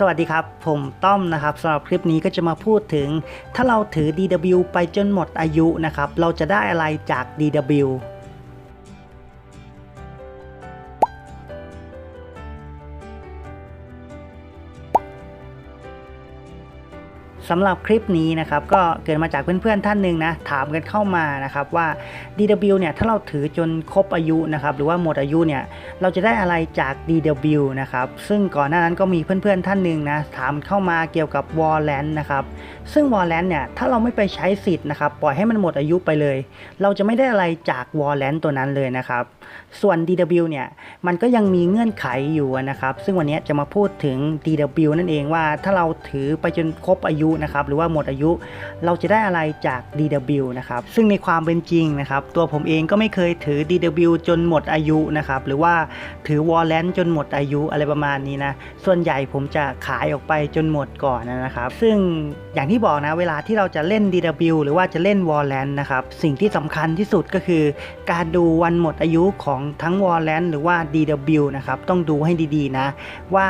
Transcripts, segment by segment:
สวัสดีครับ ผมต้อมนะครับสำหรับคลิปนี้ก็จะมาพูดถึง ถ้าเราถือ DW ไปจนหมดอายุนะครับ เราจะได้อะไรจาก DW สำหรับคลิปนี้นะครับก็เกิดมาจากเพื่อนๆท่านหนึ่งนะถามกันเข้ามานะครับว่า DW เนี่ยถ้าเราถือจนครบอายุนะครับหรือว่าหมดอายุเนี่ยเราจะได้อะไรจาก DW นะครับซึ่งก่อนหน้านั้นก็มีเพื่อนๆท่านหนึ่งนะถามเข้ามาเกี่ยวกับ w a r l a n นะครับซึ่ง w a r l a n เนี่ยถ้าเราไม่ไปใช้สิทธิ์นะครับปล่อยให้มันหมดอายุไปเลย เราจะไม่ได้อะไรจาก w a r l a n ตัวนั้นเลยนะครับส่วน DW เนี่ยมันก็ยังมีเงื่อนไขอยู่นะครับซึ่งวันนี้จะมาพูดถึง DW นั่นเองว่าถ้าเราถือไปจนครบอายุนะครับหรือว่าหมดอายุ เราจะได้อะไรจาก DW นะครับซึ่งในความเป็นจริงนะครับตัวผมเองก็ไม่เคยถือ DW จนหมดอายุนะครับหรือว่าถือ w a r l a n d จนหมดอายุอะไรประมาณนี้นะส่วนใหญ่ผมจะขายออกไปจนหมดก่อนนะครับ ซึ่งอย่างที่บอกนะเวลาที่เราจะเล่น DW หรือว่าจะเล่น w a r l a n d นะครับสิ่งที่สำคัญที่สุดก็คือ การดูวันหมดอายุของทั้ง w a r l a n d หรือว่า DW นะครับต้องดูให้ดีๆนะว่า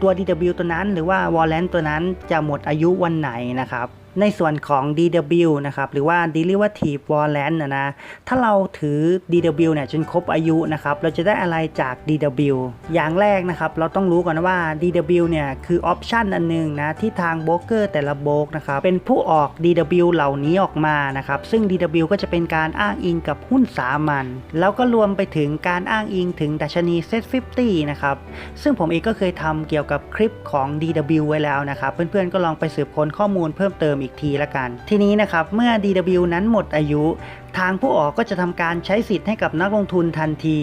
ตัว DW ตัวนั้นหรือว่า w a r l a n d ตัวนั้นจะหมดอายุวันไหนนะครับ ในส่วนของ DW นะครับหรือว่า Derivative Warrant นะนะถ้าเราถือ DW เนี่ยจนครบอายุนะครับเราจะได้อะไรจาก DW อย่างแรกนะครับเราต้องรู้ก่อนว่า DW เนี่ยคือออปชันอันหนึงนะที่ทางโบรกเกอร์แต่ละโบรกนะครับเป็นผู้ออก DW เหล่านี้ออกมานะครับซึ่ง DW ก็จะเป็นการอ้างอิงกับหุ้นสามัญแล้วก็รวมไปถึงการอ้างอิงถึงดัชนี Set 50นะครับซึ่งผมเองก็เคยทำเกี่ยวกับคลิปของ DW ไว้แล้วนะครับเพื่อนๆก็ลองไปสืบค้นข้อมูลเพิ่มเติมอีกีกทีละกัน ทีนี้นะครับ เมื่อ DW นั้นหมดอายุ ทางผู้ออกก็จะทำการใช้สิทธิ์ให้กับนักลงทุนทันที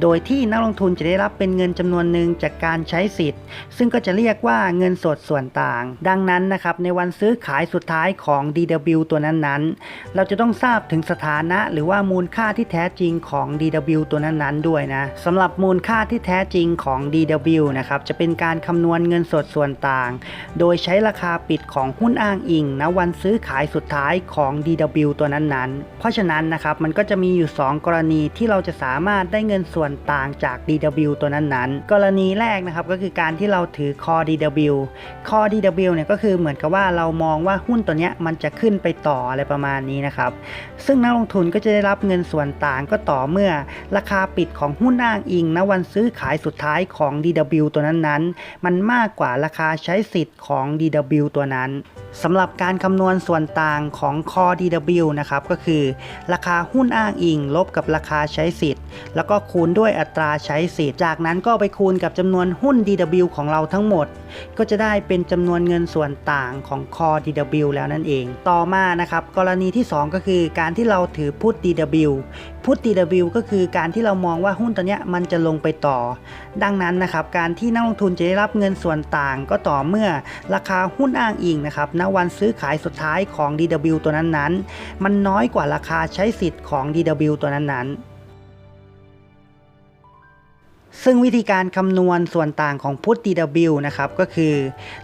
โดยที่นักลงทุนจะได้รับเป็นเงินจำนวนหนึ่งจากการใช้สิทธิ์ ซึ่งก็จะเรียกว่าเงินสดส่วนต่าง ดังนั้นนะครับในวันซื้อขายสุดท้ายของ DW ตัวนั้นๆ เราจะต้องทราบถึงสถานะ หรือว่ามูลค่าที่แท้จริงของ DW ตัวนั้นๆ ด้วยนะสำหรับมูลค่าที่แท้จริงของ DW นะครับจะเป็นการคำนวณเงินสดส่วนต่าง โดยใช้ราคาปิดของหุ้นอ้างอิงณวันซื้อขายสุดท้ายของ DW ตัวนั้นๆ เพราะฉะนั้นนะครับมันก็จะมีอยู่ 2 กรณีที่เราจะสามารถได้เงินส่วนต่างจาก DW ตัวนั้นๆ กรณีแรกนะครับก็คือการที่เราถือ Core DW Core DW เนี่ยก็คือเหมือนกับว่าเรามองว่าหุ้นตัวเนี้ยมันจะขึ้นไปต่ออะไรประมาณนี้นะครับซึ่งนักลงทุนก็จะได้รับเงินส่วนต่างก็ต่อเมื่อ ราคาปิดของหุ้นอ้างอิงณวันซื้อขายสุดท้ายของ DW ตัวนั้นๆ มันมากกว่าราคาใช้สิทธิ์ของ DW ตัวนั้นสำหรับการคำนวณส่วนต่างของ Core DW นะครับก็คือราคาหุ้นอ้างอิง ลบกับราคาใช้สิทธิ์ แล้วก็คูณด้วยอัตราใช้สิทธิ์ จากนั้นก็ไปคูณกับจำนวนหุ้น DW ของเราทั้งหมด ก็จะได้เป็นจำนวนเงินส่วนต่างของ Core DW แล้วนั่นเอง ต่อมานะครับกรณีที่ 2 ก็คือการที่เราถือพุท DW พุท DW ก็คือการที่เรามองว่าหุ้นตัวเนี้ยมันจะลงไปต่อ ดังนั้นนะครับการที่นักลงทุนจะได้รับเงินส่วนต่างก็ต่อเมื่อราคาหุ้นอ้างอิงนะครับณวันซื้อขายสุดท้ายของ DW ตัวนั้นๆ มันน้อยกว่าราคาใช้สิทธิ์ของ DW ตัวนั้นๆ ซึ่งวิธีการคำนวณส่วนต่างของพุทธ DW นะครับก็คือ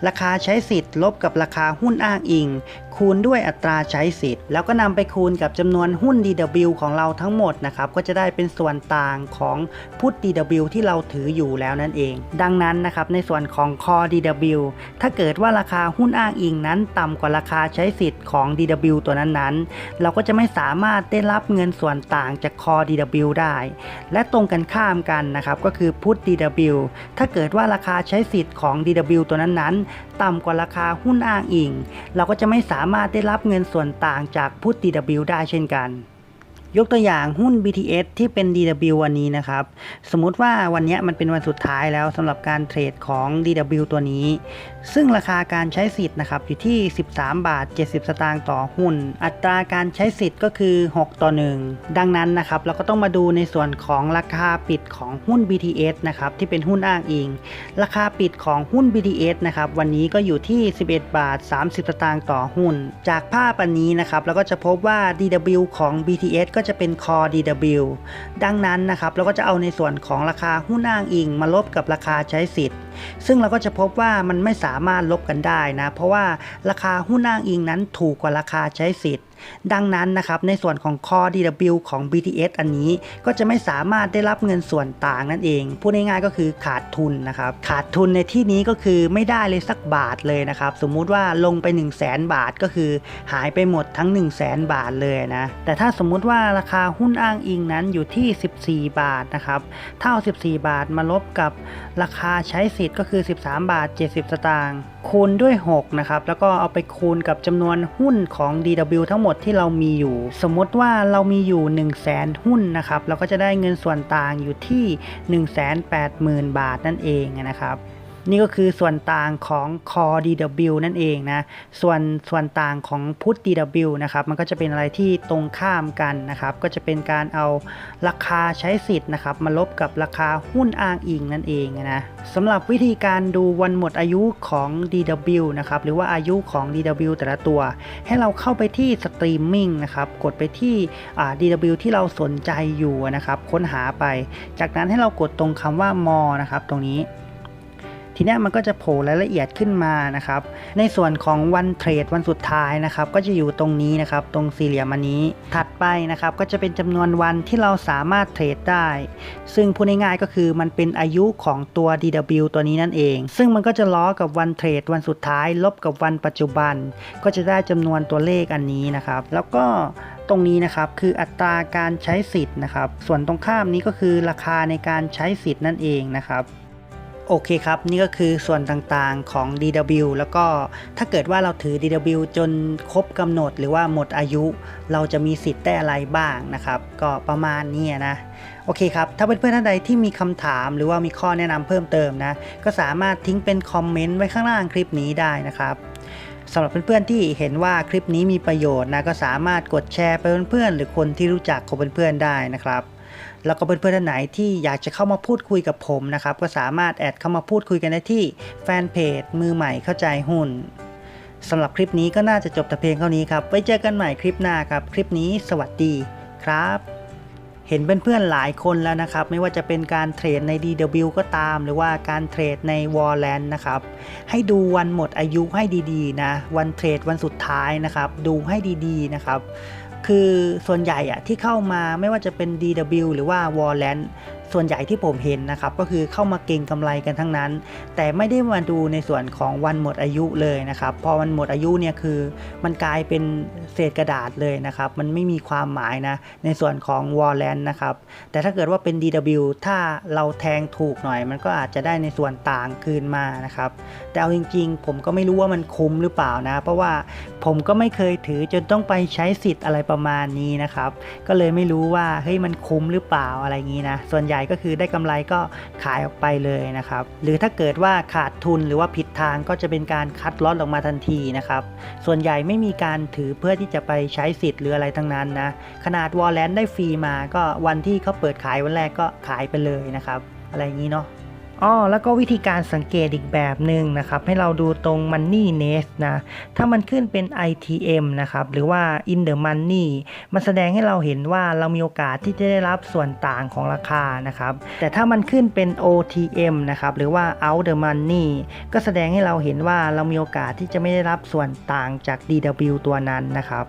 ราคาใช้สิทธิ์ลบกับราคาหุ้นอ้างอิง คูณด้วยอัตราใช้สิทธิ์ แล้วก็นำไปคูณกับจำนวนหุ้น DW ของเราทั้งหมดนะครับก็จะได้เป็นส่วนต่างของพุทธ DW ที่เราถืออยู่แล้วนั่นเอง ดังนั้นนะครับในส่วนของ Core DW ถ้าเกิดว่าราคาหุ้นอ้างอิงนั้นต่ำกว่าราคาใช้สิทธิ์ของ DW ตัวนั้นๆ เราก็จะไม่สามารถได้รับเงินส่วนต่างจาก Core DW ได้ และตรงกันข้ามกันนะครับก็คือคือพุทธ DW ถ้าเกิดว่าราคาใช้สิทธิ์ของ DW ตัวนั้นๆ ต่ำกว่าราคาหุ้นอ้างอิง เราก็จะไม่สามารถได้รับเงินส่วนต่างจากพุทธ DW ได้เช่นกัน ยกตัวอย่างหุ้น BTS ที่เป็น DW วันนี้นะครับ สมมุติว่าวันนี้มันเป็นวันสุดท้ายแล้วสำหรับการเทรดของ DW ตัวนี้ ซึ่งราคาการใช้สิทธิ์นะครับอยู่ที่ 13 บาท 70 สตางค์ต่อหุ้น อัตราการใช้สิทธิ์ก็คือ 6 ต่อ 1 ดังนั้นนะครับเราก็ต้องมาดูในส่วนของราคาปิดของหุ้น BTS นะครับที่เป็นหุ้นอ้างอิง ราคาปิดของหุ้น BTS นะครับวันนี้ก็อยู่ที่ 11 บาท 30 สตางค์ต่อหุ้น จากภาพอันนี้นะครับเราก็จะพบว่า DW ของ BTS ก็ก็จะเป็น Core DW ดังนั้นนะครับเราก็จะเอาในส่วนของราคาหุ้นอ้างอิง มาลบกับราคาใช้สิทธิ์ ซึ่งเราก็จะพบว่ามันไม่สามารถลบกันได้นะ เพราะว่าราคาหุ้นอ้างอิงนั้นถูกกว่าราคาใช้สิทธิ์ ดังนั้นนะครับในส่วนของ Core DW ของ BTS อันนี้ก็จะไม่สามารถได้รับเงินส่วนต่างนั่นเอง พูดง่ายๆก็คือขาดทุนนะครับขาดทุนในที่นี้ก็คือไม่ได้เลยสักบาทเลยนะครับสมมุติว่าลงไป 1 0 0 0 0แบาทก็คือหายไปหมดทั้ง 1 0 0 0 0แบาทเลยนะแต่ถ้าสมมุติว่าราคาหุ้นอ้างอิงนั้นอยู่ที่ 14 บาทนะครับเท่า 14 บาทมาลบกับราคาใช้สิทธิ์ก็คือ 13 บาท 70 สตางค์คูณด้วย 6 นะครับ แล้วก็เอาไปคูณกับจำนวนหุ้นของ DW ทั้งหมดที่เรามีอยู่ สมมติว่าเรามีอยู่ 1 0 0 0 0แหุ้นนะครับ เราก็จะได้เงินส่วนต่างอยู่ที่ 180,000 บาทนั่นเองนะครับ นี่ก็คือส่วนต่างของ Core DW นั่นเองนะส่วนส่วนต่างของ Put DW นะครับมันก็จะเป็นอะไรที่ตรงข้ามกันนะครับ ก็จะเป็นการเอาราคาใช้สิทธิ์นะครับมาลบกับราคาหุ้นอ้างอิงนั่นเองนะสำหรับวิธีการดูวันหมดอายุของ DW นะครับหรือว่าอายุของ DW แต่ละตัว ให้เราเข้าไปที่สตรีมมิ่งนะครับกดไปที่ DW ที่เราสนใจอยู่นะครับค้นหาไป จากนั้นให้เรากดตรงคำว่ามอนะครับตรงนี้ ทีนี้มันก็จะโผล่รายละเอียดขึ้นมานะครับในส่วนของวันเทรดวันสุดท้ายนะครับก็จะอยู่ตรงนี้นะครับตรงสี่เหลี่ยมอันนี้ ถัดไปนะครับก็จะเป็นจำนวนวันที่เราสามารถเทรดได้ ซึ่งพูดง่ายๆก็คือมันเป็นอายุของตัว DW ตัวนี้นั่นเอง ซึ่งมันก็จะล้อกับวันเทรดวันสุดท้าย ลบกับวันปัจจุบัน ก็จะได้จำนวนตัวเลขอันนี้นะครับแล้วก็ตรงนี้นะครับคืออัตราการใช้สิทธิ์นะครับส่วนตรงข้ามนี้ก็คือราคาในการใช้สิทธิ์นั่นเองนะครับ โอเคครับ นี่ก็คือส่วนต่างๆของ DW แล้วก็ถ้าเกิดว่าเราถือ DW จนครบกำหนดหรือว่าหมดอายุ เราจะมีสิทธิ์ได้อะไรบ้างนะครับ ก็ประมาณนี้นะโอเคครับ ถ้าเพื่อนๆท่านใดที่มีคำถามหรือว่ามีข้อแนะนำเพิ่มเติมนะ ก็สามารถทิ้งเป็นคอมเมนต์ไว้ข้างล่างคลิปนี้ได้นะครับสำหรับเพื่อนๆที่เห็นว่าคลิปนี้มีประโยชน์นะก็สามารถกดแชร์ไปเพื่อนๆหรือคนที่รู้จักของเพื่อนๆได้นะครับ แล้วก็เพื่อนๆท่านไหนที่อยากจะเข้ามาพูดคุยกับผมนะครับ ก็สามารถแอดเข้ามาพูดคุยกันได้ที่แฟนเพจมือใหม่เข้าใจหุ้นสำหรับคลิปนี้ก็น่าจะจบแต่เพียงเท่านี้ครับ ไว้เจอกันใหม่คลิปหน้าครับ คลิปนี้สวัสดีครับเห็นเพื่อนๆหลายคนแล้วนะครับ ไม่ว่าจะเป็นการเทรดใน DW ก็ตาม หรือว่าการเทรดใน Warland นะครับ ให้ดูวันหมดอายุให้ดีๆนะ วันเทรดวันสุดท้ายนะครับ ดูให้ดีๆนะครับ คือส่วนใหญ่อะที่เข้ามาไม่ว่าจะเป็น DW หรือว่า Warland ส่วนใหญ่ที่ผมเห็นนะครับก็คือเข้ามาเก็งกำไรกันทั้งนั้น แต่ไม่ได้มาดูในส่วนของวันหมดอายุเลยนะครับพอมันหมดอายุเนี่ยคือมันกลายเป็นเศษกระดาษเลยนะครับมันไม่มีความหมายนะในส่วนของ Warland นะครับแต่ถ้าเกิดว่าเป็น DW ถ้าเราแทงถูกหน่อย มันก็อาจจะได้ในส่วนต่างคืนมานะครับแต่เอาจริงๆ ผมก็ไม่รู้ว่ามันคุ้มหรือเปล่านะ เพราะว่าผมก็ไม่เคยถือจนต้องไปใช้สิทธิ์อะไรประมาณนี้นะครับก็เลยไม่รู้ว่าเฮ้ยมันคุ้มหรือเปล่าอะไรงนี้นะส่วนใหญ่ก็คือได้กำไรก็ขายออกไปเลยนะครับ หรือถ้าเกิดว่าขาดทุนหรือว่าผิดทางก็จะเป็นการคัดลอตออกมาทันทีนะครับ ส่วนใหญ่ไม่มีการถือเพื่อที่จะไปใช้สิทธิ์หรืออะไรทั้งนั้นนะ ขนาดวอลเลนได้ฟรีมาก็วันที่เขาเปิดขายวันแรกก็ขายไปเลยนะครับ อะไรอย่างนี้เนาะ อ้อแล้วก็วิธีการสังเกตอีกแบบหนึ่งนะครับ ให้เราดูตรง Money Nest นะ ถ้ามันขึ้นเป็น ITM นะครับ หรือว่า In the Money มันแสดงให้เราเห็นว่าเรามีโอกาสที่จะได้รับส่วนต่างของราคานะครับ แต่ถ้ามันขึ้นเป็น OTM นะครับ หรือว่า Out the Money ก็แสดงให้เราเห็นว่าเรามีโอกาสที่จะไม่ได้รับส่วนต่างจาก DW ตัวนั้นนะครับ